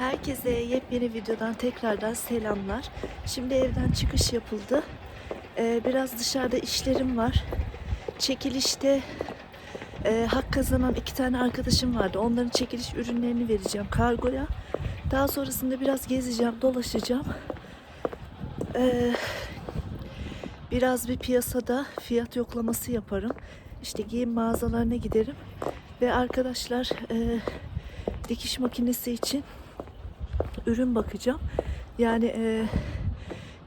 Herkese yepyeni videodan tekrardan selamlar. Şimdi evden çıkış yapıldı. Ee, biraz dışarıda işlerim var. Çekilişte e, hak kazanan iki tane arkadaşım vardı. Onların çekiliş ürünlerini vereceğim kargoya. Daha sonrasında biraz gezeceğim, dolaşacağım. Ee, biraz bir piyasada fiyat yoklaması yaparım. İşte giyim mağazalarına giderim. Ve arkadaşlar e, dikiş makinesi için ürün bakacağım. Yani e,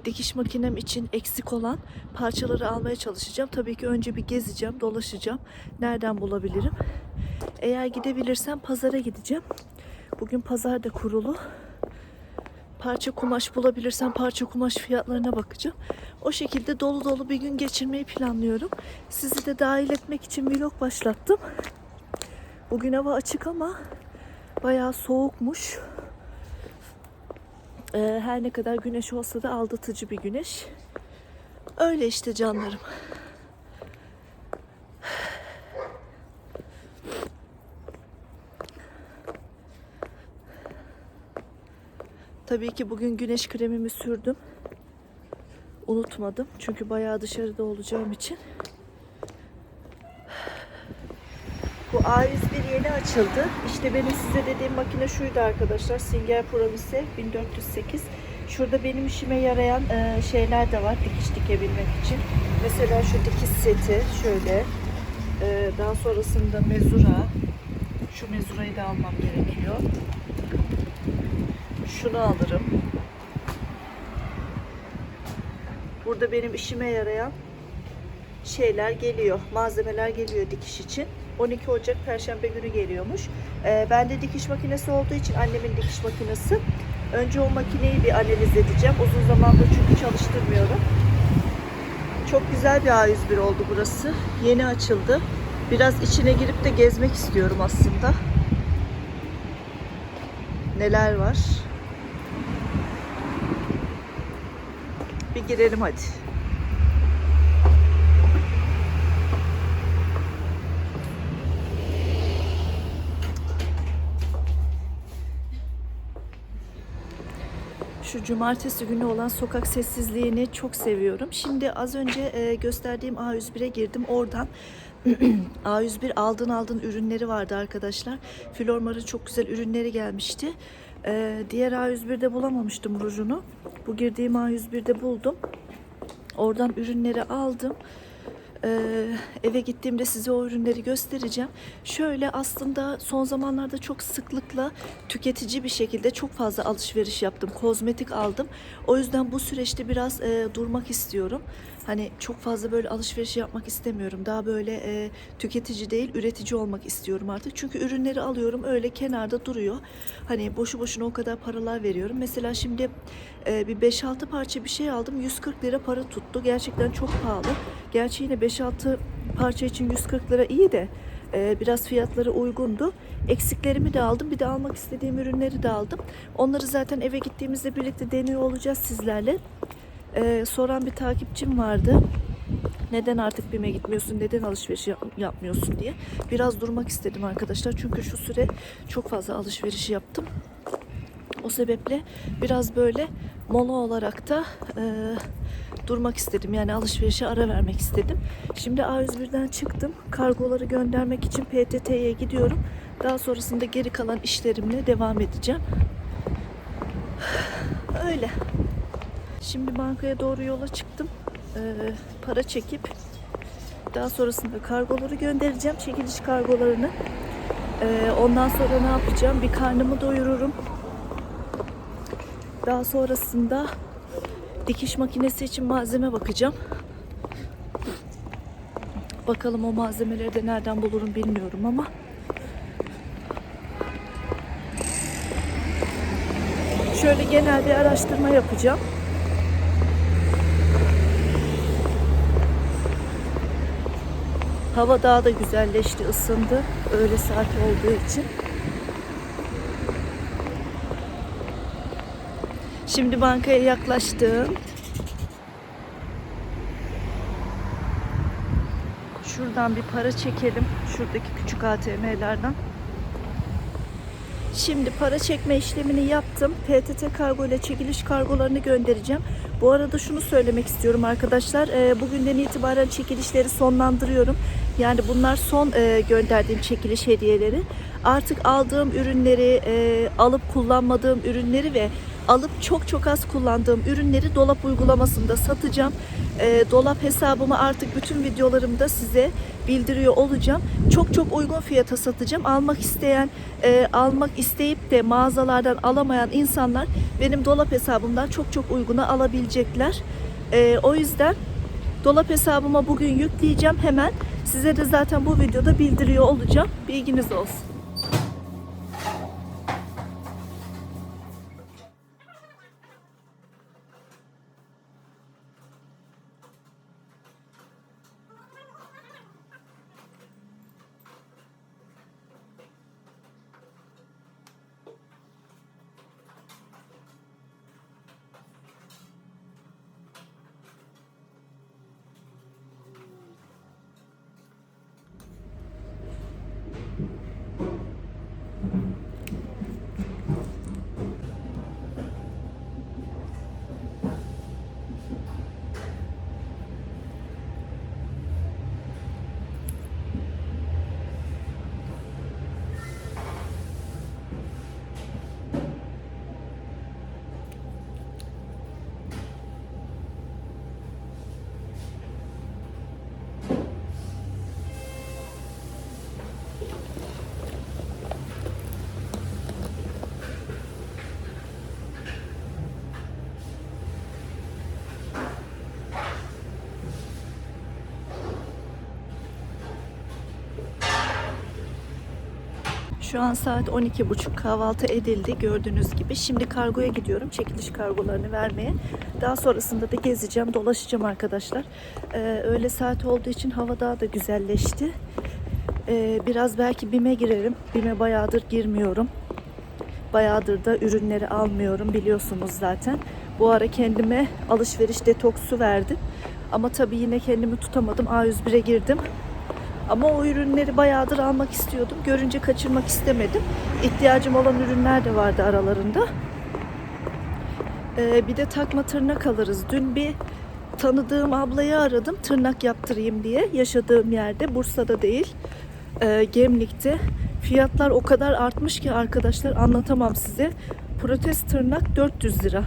dikiş makinem için eksik olan parçaları almaya çalışacağım. Tabii ki önce bir gezeceğim, dolaşacağım. Nereden bulabilirim? Eğer gidebilirsem pazara gideceğim. Bugün pazar da kurulu. Parça kumaş bulabilirsem parça kumaş fiyatlarına bakacağım. O şekilde dolu dolu bir gün geçirmeyi planlıyorum. Sizi de dahil etmek için vlog başlattım. Bugün hava açık ama bayağı soğukmuş. Ee, her ne kadar güneş olsa da aldatıcı bir güneş. Öyle işte canlarım. Tabii ki bugün güneş kremimi sürdüm. Unutmadım. Çünkü bayağı dışarıda olacağım için. Bu A101 yeni açıldı. İşte benim size dediğim makine şuydu arkadaşlar. Singer Promise 1408. Şurada benim işime yarayan e, şeyler de var dikiş dikebilmek için. Mesela şu dikiş seti şöyle. E, daha sonrasında mezura. Şu mezurayı da almam gerekiyor. Şunu alırım. Burada benim işime yarayan şeyler geliyor. Malzemeler geliyor dikiş için. 12 Ocak Perşembe günü geliyormuş. Ee, bende dikiş makinesi olduğu için annemin dikiş makinesi. Önce o makineyi bir analiz edeceğim. Uzun zamandır çünkü çalıştırmıyorum. Çok güzel bir A101 oldu burası. Yeni açıldı. Biraz içine girip de gezmek istiyorum aslında. Neler var? Bir girelim hadi. Şu cumartesi günü olan sokak sessizliğini çok seviyorum. Şimdi az önce e, gösterdiğim A101'e girdim. Oradan A101 aldın aldın ürünleri vardı arkadaşlar. Flormar'ın çok güzel ürünleri gelmişti. E, diğer A101'de bulamamıştım rujunu. Bu girdiğim A101'de buldum. Oradan ürünleri aldım. Ee, eve gittiğimde size o ürünleri göstereceğim. Şöyle aslında son zamanlarda çok sıklıkla tüketici bir şekilde çok fazla alışveriş yaptım. Kozmetik aldım. O yüzden bu süreçte biraz e, durmak istiyorum. Hani çok fazla böyle alışveriş yapmak istemiyorum. Daha böyle e, tüketici değil üretici olmak istiyorum artık. Çünkü ürünleri alıyorum öyle kenarda duruyor. Hani boşu boşuna o kadar paralar veriyorum. Mesela şimdi e, bir 5-6 parça bir şey aldım. 140 lira para tuttu. Gerçekten çok pahalı. Gerçi yine 5-6 parça için 140 lira iyi de e, biraz fiyatları uygundu. Eksiklerimi de aldım. Bir de almak istediğim ürünleri de aldım. Onları zaten eve gittiğimizde birlikte deniyor olacağız sizlerle. E, soran bir takipçim vardı. Neden artık BİM'e gitmiyorsun, neden alışveriş yap- yapmıyorsun diye. Biraz durmak istedim arkadaşlar. Çünkü şu süre çok fazla alışveriş yaptım. O sebeple biraz böyle mola olarak da e, durmak istedim. Yani alışverişe ara vermek istedim. Şimdi A101'den çıktım. Kargoları göndermek için PTT'ye gidiyorum. Daha sonrasında geri kalan işlerimle devam edeceğim. Öyle. Şimdi bankaya doğru yola çıktım. Ee, para çekip daha sonrasında kargoları göndereceğim. Çekiliş kargolarını. Ee, ondan sonra ne yapacağım? Bir karnımı doyururum. Daha sonrasında dikiş makinesi için malzeme bakacağım. Bakalım o malzemeleri de nereden bulurum bilmiyorum ama. Şöyle genel bir araştırma yapacağım. Hava daha da güzelleşti, ısındı. Öğle saati olduğu için. Şimdi bankaya yaklaştım. Şuradan bir para çekelim. Şuradaki küçük ATM'lerden. Şimdi para çekme işlemini yaptım. PTT kargo ile çekiliş kargolarını göndereceğim. Bu arada şunu söylemek istiyorum arkadaşlar. Ee, bugünden itibaren çekilişleri sonlandırıyorum. Yani bunlar son e, gönderdiğim çekiliş hediyeleri. Artık aldığım ürünleri, e, alıp kullanmadığım ürünleri ve alıp çok çok az kullandığım ürünleri dolap uygulamasında satacağım. E, dolap hesabımı artık bütün videolarımda size bildiriyor olacağım. Çok çok uygun fiyata satacağım. Almak isteyen, e, almak isteyip de mağazalardan alamayan insanlar benim dolap hesabımdan çok çok uyguna alabilecekler. E, o yüzden dolap hesabıma bugün yükleyeceğim hemen. Size de zaten bu videoda bildiriyor olacağım. Bilginiz olsun. Şu an saat 12.30 kahvaltı edildi gördüğünüz gibi. Şimdi kargoya gidiyorum çekiliş kargolarını vermeye. Daha sonrasında da gezeceğim, dolaşacağım arkadaşlar. Ee, öğle saat olduğu için hava daha da güzelleşti. Ee, biraz belki BİM'e girerim. BİM'e bayağıdır girmiyorum. Bayağıdır da ürünleri almıyorum biliyorsunuz zaten. Bu ara kendime alışveriş detoksu verdim. Ama tabii yine kendimi tutamadım. A101'e girdim. Ama o ürünleri bayağıdır almak istiyordum. Görünce kaçırmak istemedim. İhtiyacım olan ürünler de vardı aralarında. Ee, bir de takma tırnak alırız. Dün bir tanıdığım ablayı aradım tırnak yaptırayım diye. Yaşadığım yerde Bursa'da değil e, Gemlik'te. Fiyatlar o kadar artmış ki arkadaşlar anlatamam size. Protez tırnak 400 lira.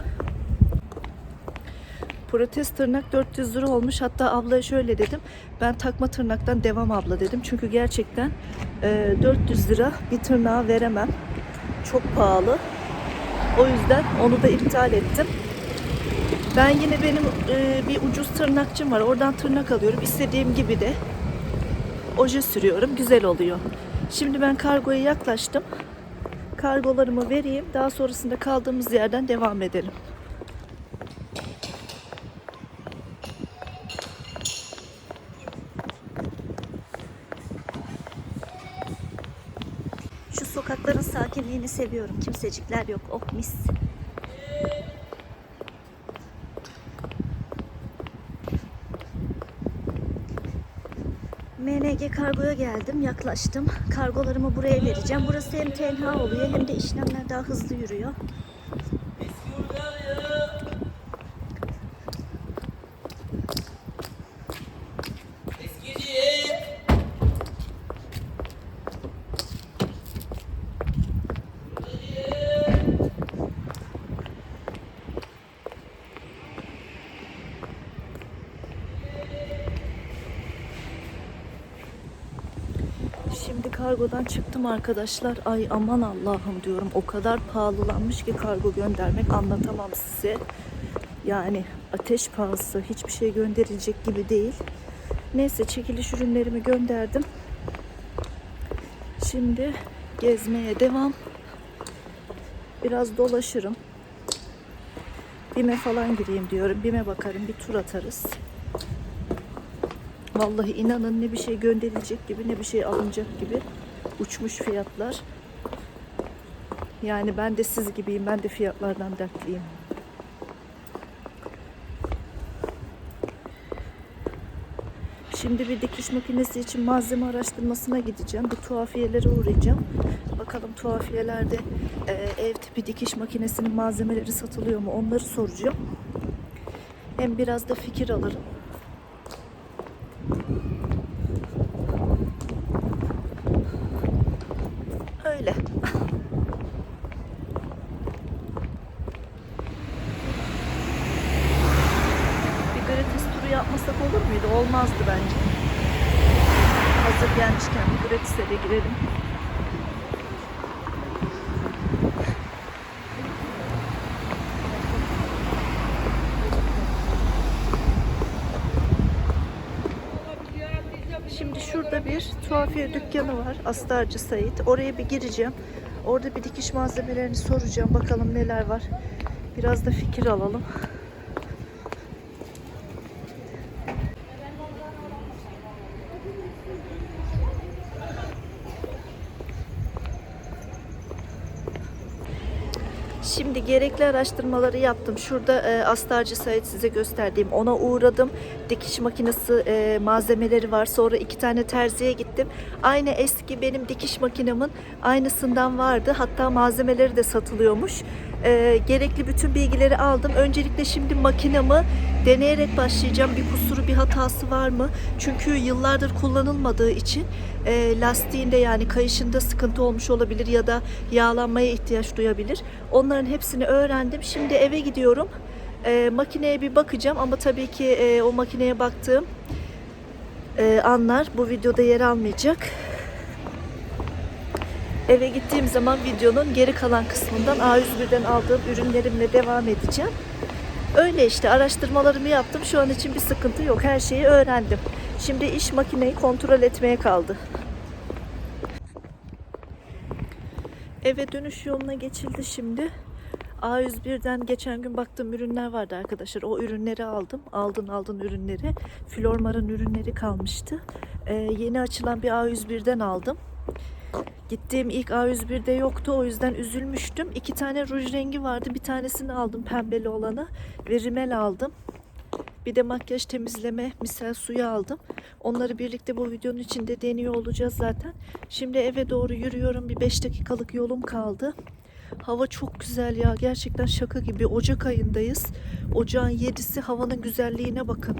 Protez tırnak 400 lira olmuş. Hatta ablaya şöyle dedim. Ben takma tırnaktan devam abla dedim. Çünkü gerçekten e, 400 lira bir tırnağa veremem. Çok pahalı. O yüzden onu da iptal ettim. Ben yine benim e, bir ucuz tırnakçım var. Oradan tırnak alıyorum. İstediğim gibi de oje sürüyorum. Güzel oluyor. Şimdi ben kargoya yaklaştım. Kargolarımı vereyim. Daha sonrasında kaldığımız yerden devam edelim. Sakinliğini seviyorum. Kimsecikler yok. Oh mis. MNG kargoya geldim, yaklaştım. Kargolarımı buraya vereceğim. Burası hem tenha oluyor hem de işlemler daha hızlı yürüyor. Şimdi kargodan çıktım arkadaşlar. Ay aman Allah'ım diyorum. O kadar pahalılanmış ki kargo göndermek anlatamam size. Yani ateş pahası hiçbir şey gönderilecek gibi değil. Neyse çekiliş ürünlerimi gönderdim. Şimdi gezmeye devam. Biraz dolaşırım. Bime falan gireyim diyorum. Bime bakarım bir tur atarız. Vallahi inanın ne bir şey gönderilecek gibi ne bir şey alınacak gibi uçmuş fiyatlar. Yani ben de siz gibiyim. Ben de fiyatlardan dertliyim. Şimdi bir dikiş makinesi için malzeme araştırmasına gideceğim. Bir tuhafiyelere uğrayacağım. Bakalım tuhafiyelerde e, ev tipi dikiş makinesinin malzemeleri satılıyor mu onları soracağım. Hem biraz da fikir alırım. Öyle. Bir gratis turu yapmasak olur muydu? Olmazdı bence. Hazır gelmişken bir gratis'e de girelim. Şimdi şurada bir tuhafiye dükkanı var. Astarcı Sait. Oraya bir gireceğim. Orada bir dikiş malzemelerini soracağım. Bakalım neler var. Biraz da fikir alalım. Şimdi gerekli araştırmaları yaptım. Şurada e, astarcı Sait size gösterdiğim ona uğradım. Dikiş makinesi e, malzemeleri var. Sonra iki tane terziye gittim. Aynı eski benim dikiş makinemin aynısından vardı. Hatta malzemeleri de satılıyormuş. E, gerekli bütün bilgileri aldım. Öncelikle şimdi makinamı deneyerek başlayacağım. Bir kusuru, bir hatası var mı? Çünkü yıllardır kullanılmadığı için e, lastiğinde yani kayışında sıkıntı olmuş olabilir ya da yağlanmaya ihtiyaç duyabilir. Onların hepsini öğrendim. Şimdi eve gidiyorum. E, makineye bir bakacağım ama tabii ki e, o makineye baktığım e, anlar bu videoda yer almayacak. Eve gittiğim zaman videonun geri kalan kısmından A101'den aldığım ürünlerimle devam edeceğim. Öyle işte araştırmalarımı yaptım. Şu an için bir sıkıntı yok. Her şeyi öğrendim. Şimdi iş makineyi kontrol etmeye kaldı. Eve dönüş yoluna geçildi şimdi. A101'den geçen gün baktığım ürünler vardı arkadaşlar. O ürünleri aldım. Aldın aldın ürünleri. Flormar'ın ürünleri kalmıştı. Ee, yeni açılan bir A101'den aldım. Gittiğim ilk A101'de yoktu. O yüzden üzülmüştüm. İki tane ruj rengi vardı. Bir tanesini aldım pembeli olanı. Ve rimel aldım. Bir de makyaj temizleme misel suyu aldım. Onları birlikte bu videonun içinde deniyor olacağız zaten. Şimdi eve doğru yürüyorum. Bir 5 dakikalık yolum kaldı. Hava çok güzel ya. Gerçekten şaka gibi. Ocak ayındayız. Ocağın 7'si havanın güzelliğine bakın.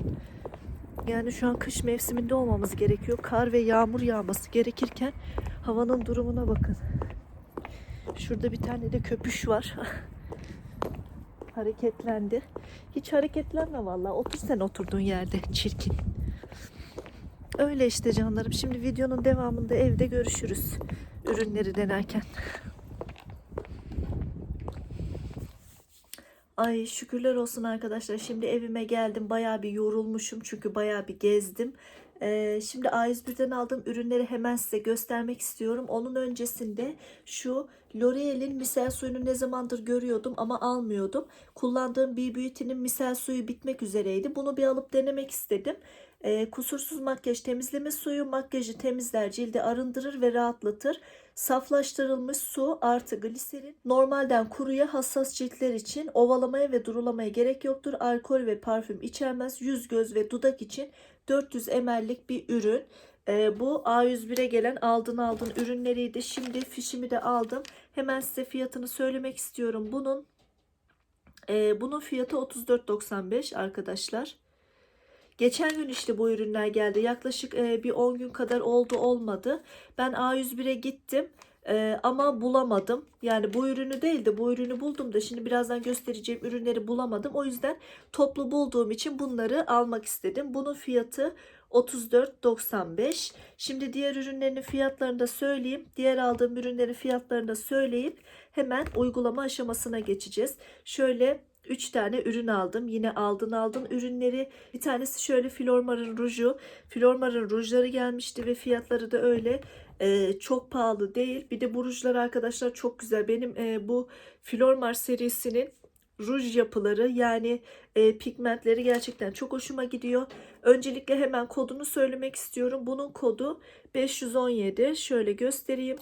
Yani şu an kış mevsiminde olmamız gerekiyor. Kar ve yağmur yağması gerekirken havanın durumuna bakın. Şurada bir tane de köpüş var. Hareketlendi. Hiç hareketlenme vallahi. Otur sen oturduğun yerde. Çirkin. Öyle işte canlarım. Şimdi videonun devamında evde görüşürüz. Ürünleri denerken. Ay şükürler olsun arkadaşlar. Şimdi evime geldim. Bayağı bir yorulmuşum. Çünkü bayağı bir gezdim. Ee, şimdi A101'den aldığım ürünleri hemen size göstermek istiyorum. Onun öncesinde şu L'Oreal'in misel suyunu ne zamandır görüyordum ama almıyordum. Kullandığım B Beauty'nin misel suyu bitmek üzereydi. Bunu bir alıp denemek istedim. Ee, kusursuz makyaj temizleme suyu makyajı temizler, cildi arındırır ve rahatlatır. Saflaştırılmış su artı gliserin normalden kuruya hassas ciltler için ovalamaya ve durulamaya gerek yoktur. Alkol ve parfüm içermez. Yüz, göz ve dudak için 400 ml'lik bir ürün. Ee, bu A101'e gelen aldın aldın ürünleriydi. Şimdi fişimi de aldım. Hemen size fiyatını söylemek istiyorum. Bunun e, bunun fiyatı 34.95 arkadaşlar. Geçen gün işte bu ürünler geldi. Yaklaşık e, bir 10 gün kadar oldu olmadı. Ben A101'e gittim. Ee, ama bulamadım. Yani bu ürünü değil de bu ürünü buldum da şimdi birazdan göstereceğim ürünleri bulamadım. O yüzden toplu bulduğum için bunları almak istedim. Bunun fiyatı 34.95. Şimdi diğer ürünlerin fiyatlarını da söyleyeyim. Diğer aldığım ürünlerin fiyatlarını da söyleyip hemen uygulama aşamasına geçeceğiz. Şöyle 3 tane ürün aldım. Yine aldın aldın ürünleri. Bir tanesi şöyle Flormar'ın ruju. Flormar'ın rujları gelmişti ve fiyatları da öyle e, çok pahalı değil. Bir de bu rujlar arkadaşlar çok güzel. Benim e, bu Flormar serisinin ruj yapıları yani e, pigmentleri gerçekten çok hoşuma gidiyor. Öncelikle hemen kodunu söylemek istiyorum. Bunun kodu 517. Şöyle göstereyim.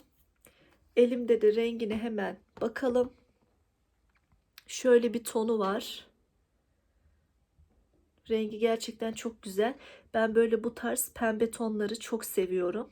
Elimde de rengine hemen bakalım. Şöyle bir tonu var. Rengi gerçekten çok güzel. Ben böyle bu tarz pembe tonları çok seviyorum.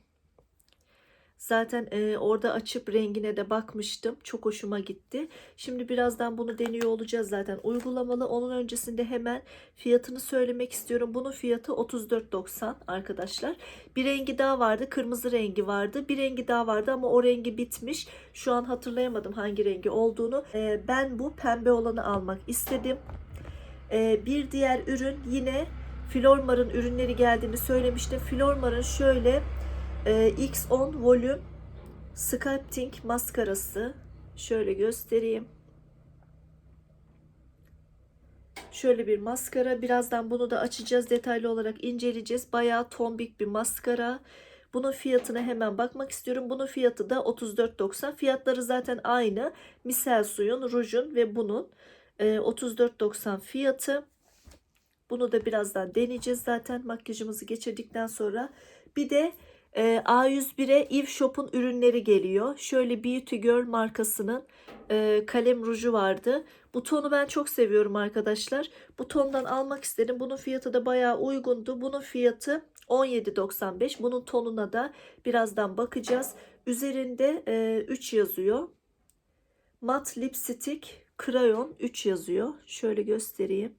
Zaten e, orada açıp rengine de bakmıştım. Çok hoşuma gitti. Şimdi birazdan bunu deniyor olacağız zaten. Uygulamalı. Onun öncesinde hemen fiyatını söylemek istiyorum. Bunun fiyatı 34.90 arkadaşlar. Bir rengi daha vardı. Kırmızı rengi vardı. Bir rengi daha vardı ama o rengi bitmiş. Şu an hatırlayamadım hangi rengi olduğunu. E, ben bu pembe olanı almak istedim. E, bir diğer ürün yine Flormar'ın ürünleri geldiğini söylemiştim. Flormar'ın şöyle ee, X10 Volume Sculpting maskarası. Şöyle göstereyim. Şöyle bir maskara. Birazdan bunu da açacağız. Detaylı olarak inceleyeceğiz. Bayağı tombik bir maskara. Bunun fiyatına hemen bakmak istiyorum. Bunun fiyatı da 34.90. Fiyatları zaten aynı. Misel suyun, rujun ve bunun e, 34.90 fiyatı. Bunu da birazdan deneyeceğiz zaten makyajımızı geçirdikten sonra. Bir de e, A101'e Eve Shop'un ürünleri geliyor. Şöyle Beauty Girl markasının e, kalem ruju vardı. Bu tonu ben çok seviyorum arkadaşlar. Bu tondan almak istedim. Bunun fiyatı da bayağı uygundu. Bunun fiyatı 17.95. Bunun tonuna da birazdan bakacağız. Üzerinde e, 3 yazıyor. Mat lipstick krayon 3 yazıyor. Şöyle göstereyim.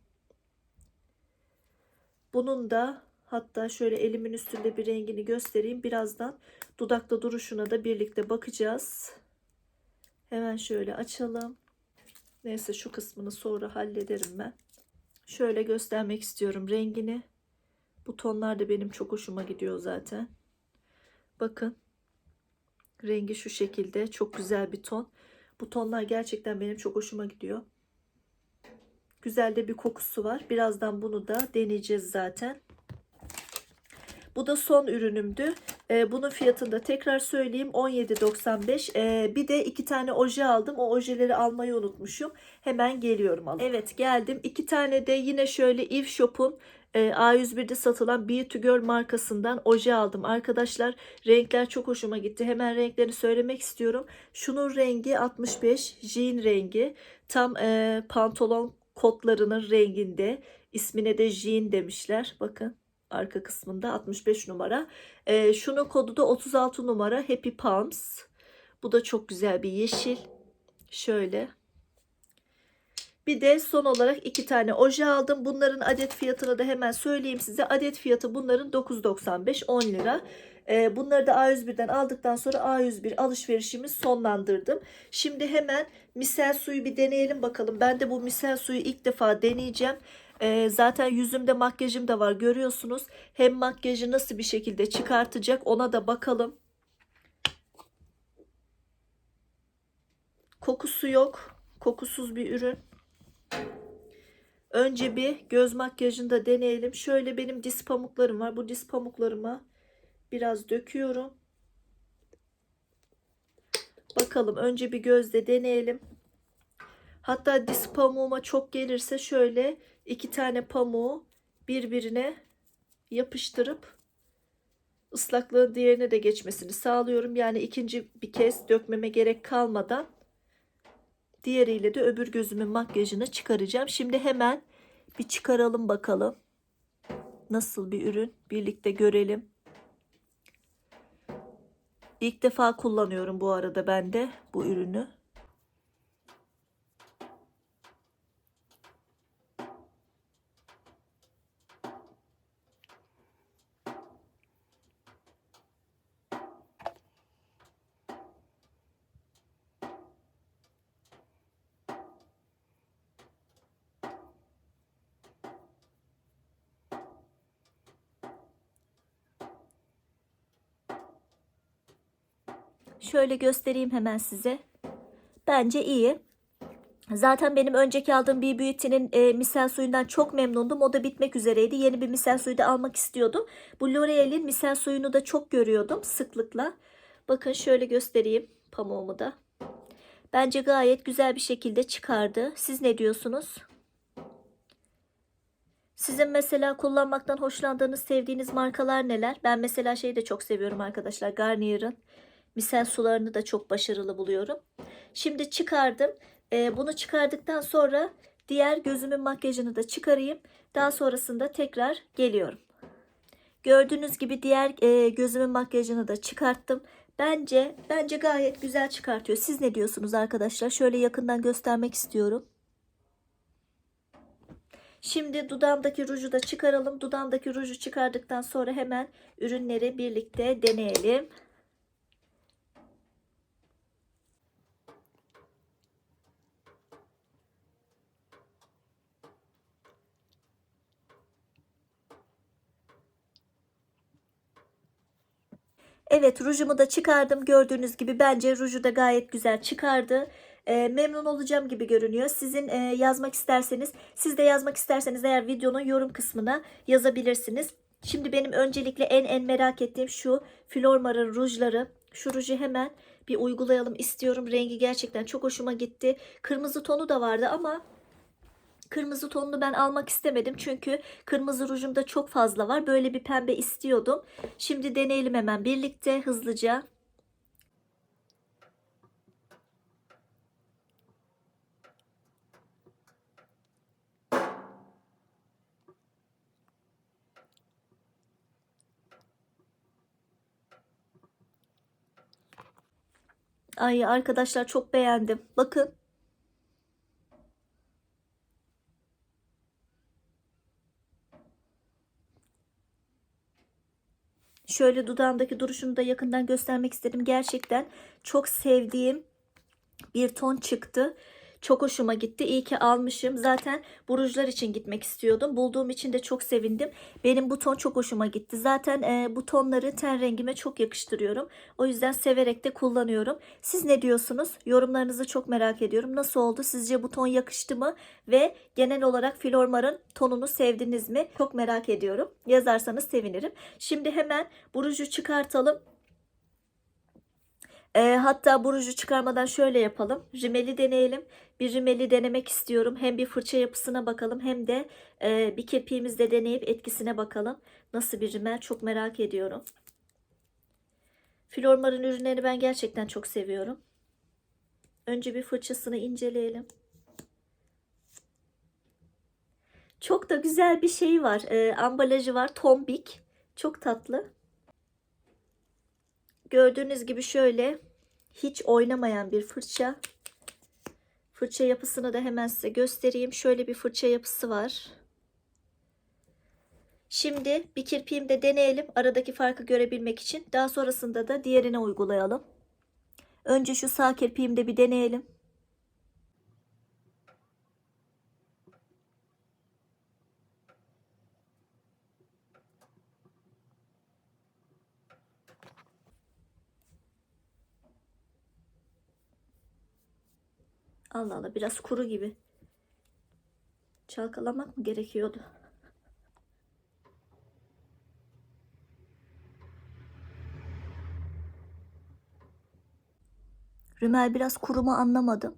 Bunun da hatta şöyle elimin üstünde bir rengini göstereyim. Birazdan dudakta duruşuna da birlikte bakacağız. Hemen şöyle açalım. Neyse şu kısmını sonra hallederim ben. Şöyle göstermek istiyorum rengini. Bu tonlar da benim çok hoşuma gidiyor zaten. Bakın. Rengi şu şekilde. Çok güzel bir ton. Bu tonlar gerçekten benim çok hoşuma gidiyor. Güzel de bir kokusu var. Birazdan bunu da deneyeceğiz zaten. Bu da son ürünümdü. Ee, bunun fiyatını da tekrar söyleyeyim. 17.95. Ee, bir de iki tane oje aldım. O ojeleri almayı unutmuşum. Hemen geliyorum alıp. Evet geldim. İki tane de yine şöyle Eve Shop'un e, A101'de satılan Beauty Girl markasından oje aldım. Arkadaşlar renkler çok hoşuma gitti. Hemen renklerini söylemek istiyorum. Şunun rengi 65 jean rengi. Tam e, pantolon kotlarının renginde. İsmine de jean demişler. Bakın arka kısmında 65 numara. E, şunun kodu da 36 numara Happy Palms. Bu da çok güzel bir yeşil. Şöyle. Bir de son olarak iki tane oje aldım. Bunların adet fiyatını da hemen söyleyeyim size. Adet fiyatı bunların 9.95 10 lira. E, bunları da A101'den aldıktan sonra A101 alışverişimi sonlandırdım. Şimdi hemen misel suyu bir deneyelim bakalım. Ben de bu misel suyu ilk defa deneyeceğim. E, zaten yüzümde makyajım da var görüyorsunuz. Hem makyajı nasıl bir şekilde çıkartacak ona da bakalım. Kokusu yok. Kokusuz bir ürün. Önce bir göz makyajını da deneyelim. Şöyle benim diz pamuklarım var. Bu diz pamuklarıma biraz döküyorum. Bakalım önce bir gözde deneyelim. Hatta diz pamuğuma çok gelirse şöyle iki tane pamuğu birbirine yapıştırıp ıslaklığın diğerine de geçmesini sağlıyorum. Yani ikinci bir kez dökmeme gerek kalmadan diğeriyle de öbür gözümün makyajını çıkaracağım. Şimdi hemen bir çıkaralım bakalım. Nasıl bir ürün birlikte görelim. İlk defa kullanıyorum bu arada ben de bu ürünü. Şöyle göstereyim hemen size. Bence iyi. Zaten benim önceki aldığım bir Beauty'nin e, misel suyundan çok memnundum. O da bitmek üzereydi. Yeni bir misel suyu da almak istiyordum. Bu L'Oreal'in misel suyunu da çok görüyordum sıklıkla. Bakın şöyle göstereyim pamuğumu da. Bence gayet güzel bir şekilde çıkardı. Siz ne diyorsunuz? Sizin mesela kullanmaktan hoşlandığınız, sevdiğiniz markalar neler? Ben mesela şeyi de çok seviyorum arkadaşlar. Garnier'ın misel sularını da çok başarılı buluyorum. Şimdi çıkardım. E, bunu çıkardıktan sonra Diğer gözümün makyajını da çıkarayım. Daha sonrasında tekrar geliyorum. Gördüğünüz gibi diğer e, gözümün makyajını da çıkarttım. Bence bence gayet güzel çıkartıyor. Siz ne diyorsunuz arkadaşlar? Şöyle yakından göstermek istiyorum. Şimdi dudağımdaki ruju da çıkaralım. Dudağımdaki ruju çıkardıktan sonra hemen ürünleri birlikte deneyelim. Evet rujumu da çıkardım. Gördüğünüz gibi bence ruju da gayet güzel çıkardı. Ee, memnun olacağım gibi görünüyor. Sizin e, yazmak isterseniz, siz de yazmak isterseniz eğer videonun yorum kısmına yazabilirsiniz. Şimdi benim öncelikle en en merak ettiğim şu Flormar'ın rujları. Şu ruju hemen bir uygulayalım istiyorum. Rengi gerçekten çok hoşuma gitti. Kırmızı tonu da vardı ama Kırmızı tonunu ben almak istemedim çünkü kırmızı rujumda çok fazla var. Böyle bir pembe istiyordum. Şimdi deneyelim hemen birlikte hızlıca. Ay arkadaşlar çok beğendim. Bakın. Şöyle dudağımdaki duruşunu da yakından göstermek istedim. Gerçekten çok sevdiğim bir ton çıktı. Çok hoşuma gitti. İyi ki almışım. Zaten bu rujlar için gitmek istiyordum. Bulduğum için de çok sevindim. Benim bu ton çok hoşuma gitti. Zaten e, bu tonları ten rengime çok yakıştırıyorum. O yüzden severek de kullanıyorum. Siz ne diyorsunuz? Yorumlarınızı çok merak ediyorum. Nasıl oldu? Sizce bu ton yakıştı mı? Ve genel olarak Flormar'ın tonunu sevdiniz mi? Çok merak ediyorum. Yazarsanız sevinirim. Şimdi hemen bu ruju çıkartalım. E, hatta bu ruju çıkarmadan şöyle yapalım. Rimeli deneyelim. Bir rimeli denemek istiyorum. Hem bir fırça yapısına bakalım hem de e, bir kirpiğimizde deneyip etkisine bakalım. Nasıl bir rimel çok merak ediyorum. Flormar'ın ürünlerini ben gerçekten çok seviyorum. Önce bir fırçasını inceleyelim. Çok da güzel bir şey var. E, ambalajı var. Tombik. Çok tatlı. Gördüğünüz gibi şöyle hiç oynamayan bir fırça. Fırça yapısını da hemen size göstereyim. Şöyle bir fırça yapısı var. Şimdi bir kirpiğimde deneyelim aradaki farkı görebilmek için. Daha sonrasında da diğerine uygulayalım. Önce şu sağ kirpiğimde bir deneyelim. Allah Allah biraz kuru gibi. Çalkalamak mı gerekiyordu? Rümel biraz kuru mu anlamadım.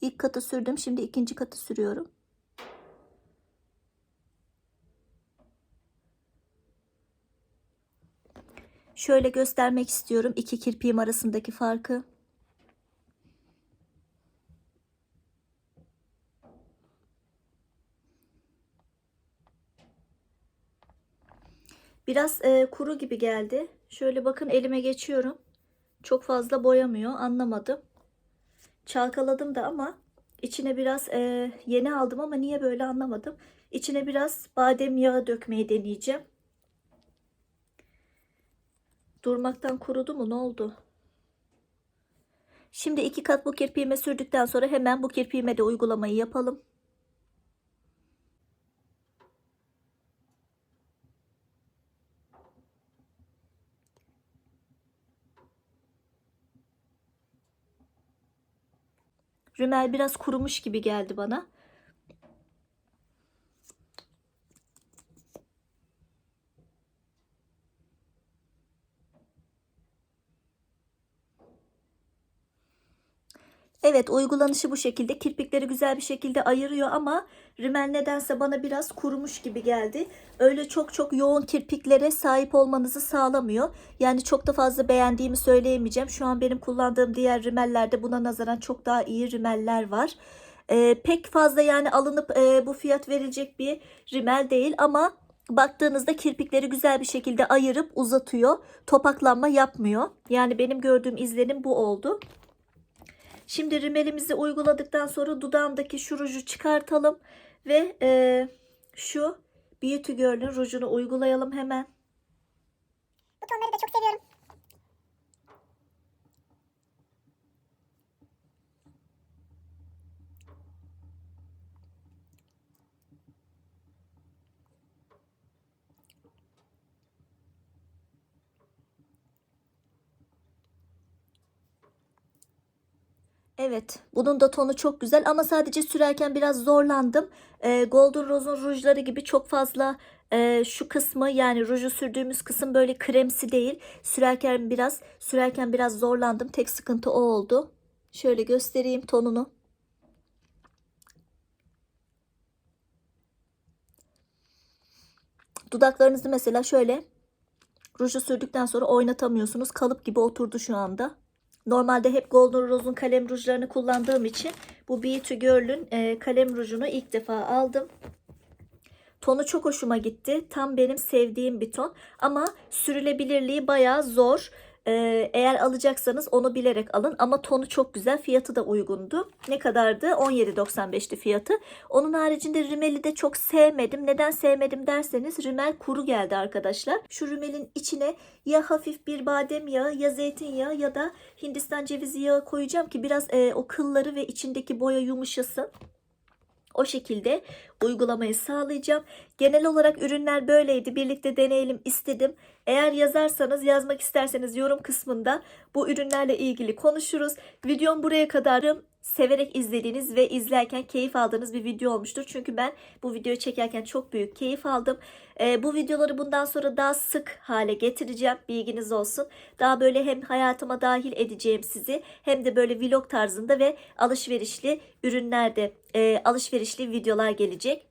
İlk katı sürdüm. Şimdi ikinci katı sürüyorum. Şöyle göstermek istiyorum iki kirpiğim arasındaki farkı. Biraz e, kuru gibi geldi. Şöyle bakın elime geçiyorum. Çok fazla boyamıyor. Anlamadım. Çalkaladım da ama içine biraz e, yeni aldım ama niye böyle anlamadım. İçine biraz badem yağı dökmeyi deneyeceğim. Durmaktan kurudu mu? Ne oldu? Şimdi iki kat bu kirpiğime sürdükten sonra hemen bu kirpiğime de uygulamayı yapalım. Rümel biraz kurumuş gibi geldi bana. Evet uygulanışı bu şekilde. Kirpikleri güzel bir şekilde ayırıyor ama rimel nedense bana biraz kurumuş gibi geldi. Öyle çok çok yoğun kirpiklere sahip olmanızı sağlamıyor. Yani çok da fazla beğendiğimi söyleyemeyeceğim. Şu an benim kullandığım diğer rimellerde buna nazaran çok daha iyi rimeller var. E, pek fazla yani alınıp e, bu fiyat verilecek bir rimel değil ama baktığınızda kirpikleri güzel bir şekilde ayırıp uzatıyor. Topaklanma yapmıyor. Yani benim gördüğüm izlenim bu oldu. Şimdi rimelimizi uyguladıktan sonra dudağımdaki şu ruju çıkartalım ve e, şu Beauty Girl'ün rujunu uygulayalım hemen. Bu tonları da çok seviyorum. Evet, bunun da tonu çok güzel ama sadece sürerken biraz zorlandım. Ee, Golden Rose'un rujları gibi çok fazla e, şu kısmı yani ruju sürdüğümüz kısım böyle kremsi değil. Sürerken biraz sürerken biraz zorlandım. Tek sıkıntı o oldu. Şöyle göstereyim tonunu. Dudaklarınızı mesela şöyle ruju sürdükten sonra oynatamıyorsunuz. Kalıp gibi oturdu şu anda. Normalde hep Golden Rose'un kalem rujlarını kullandığım için bu Beauty Girl'ün e, kalem rujunu ilk defa aldım. Tonu çok hoşuma gitti. Tam benim sevdiğim bir ton. Ama sürülebilirliği bayağı zor. Eğer alacaksanız onu bilerek alın. Ama tonu çok güzel. Fiyatı da uygundu. Ne kadardı? 17.95'ti fiyatı. Onun haricinde rimeli de çok sevmedim. Neden sevmedim derseniz rimel kuru geldi arkadaşlar. Şu rimelin içine ya hafif bir badem yağı ya zeytinyağı ya da Hindistan cevizi yağı koyacağım ki biraz e, o kılları ve içindeki boya yumuşasın. O şekilde uygulamayı sağlayacağım. Genel olarak ürünler böyleydi. Birlikte deneyelim istedim. Eğer yazarsanız, yazmak isterseniz yorum kısmında bu ürünlerle ilgili konuşuruz. Videom buraya kadar severek izlediğiniz ve izlerken keyif aldığınız bir video olmuştur. Çünkü ben bu videoyu çekerken çok büyük keyif aldım. Ee, bu videoları bundan sonra daha sık hale getireceğim. Bilginiz olsun. Daha böyle hem hayatıma dahil edeceğim sizi hem de böyle vlog tarzında ve alışverişli ürünlerde e, alışverişli videolar gelecek.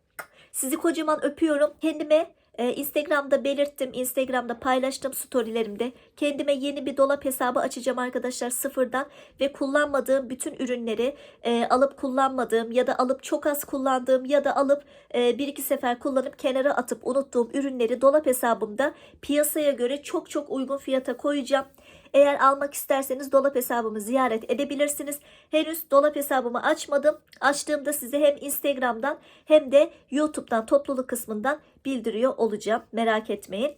Sizi kocaman öpüyorum. Kendime e, Instagram'da belirttim. Instagram'da paylaştım storylerimde. Kendime yeni bir dolap hesabı açacağım arkadaşlar sıfırdan. Ve kullanmadığım bütün ürünleri e, alıp kullanmadığım ya da alıp çok az kullandığım ya da alıp e, bir iki sefer kullanıp kenara atıp unuttuğum ürünleri dolap hesabımda piyasaya göre çok çok uygun fiyata koyacağım. Eğer almak isterseniz dolap hesabımı ziyaret edebilirsiniz. Henüz dolap hesabımı açmadım. Açtığımda size hem Instagram'dan hem de YouTube'dan topluluk kısmından bildiriyor olacağım. Merak etmeyin.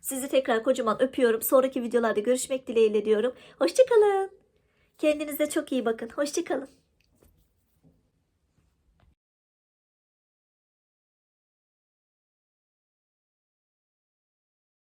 Sizi tekrar kocaman öpüyorum. Sonraki videolarda görüşmek dileğiyle diyorum. Hoşçakalın. Kendinize çok iyi bakın. Hoşçakalın.